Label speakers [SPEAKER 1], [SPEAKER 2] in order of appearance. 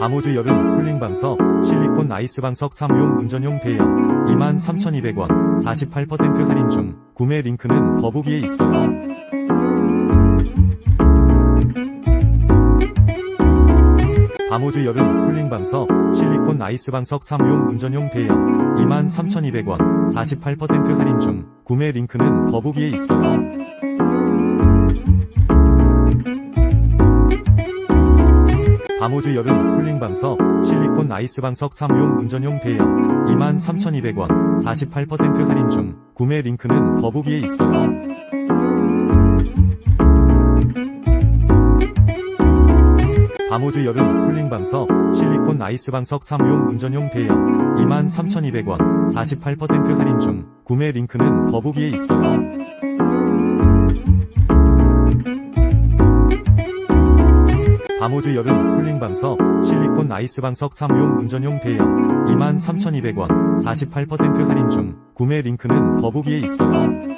[SPEAKER 1] 바모즈 여름 쿨링 방석 실리콘 아이스 방석 사무용 운전용 대여 23,200원 48% 할인 중 구매 링크는 더보기에 있어요. 바모즈 여름 쿨링 방석 실리콘 아이스 방석 사무용 운전용 대여 23,200원 48% 할인 중 구매 링크는 더보기에 있어요. 바모즈 여름 쿨링 방석 실리콘 아이스 방석 사무용 운전용 대여 23,200원 48% 할인 중 구매 링크는 더보기에 있어요. 바모즈 여름 쿨링 방석 실리콘 아이스 방석 사무용 운전용 대여 23,200원 48% 할인 중 구매 링크는 더보기에 있어요. 바모즈 여름 쿨링 방석 실리콘 아이스 방석 사무용 운전용 대여 23,200원 48% 할인 중 구매 링크는 더보기에 있어요.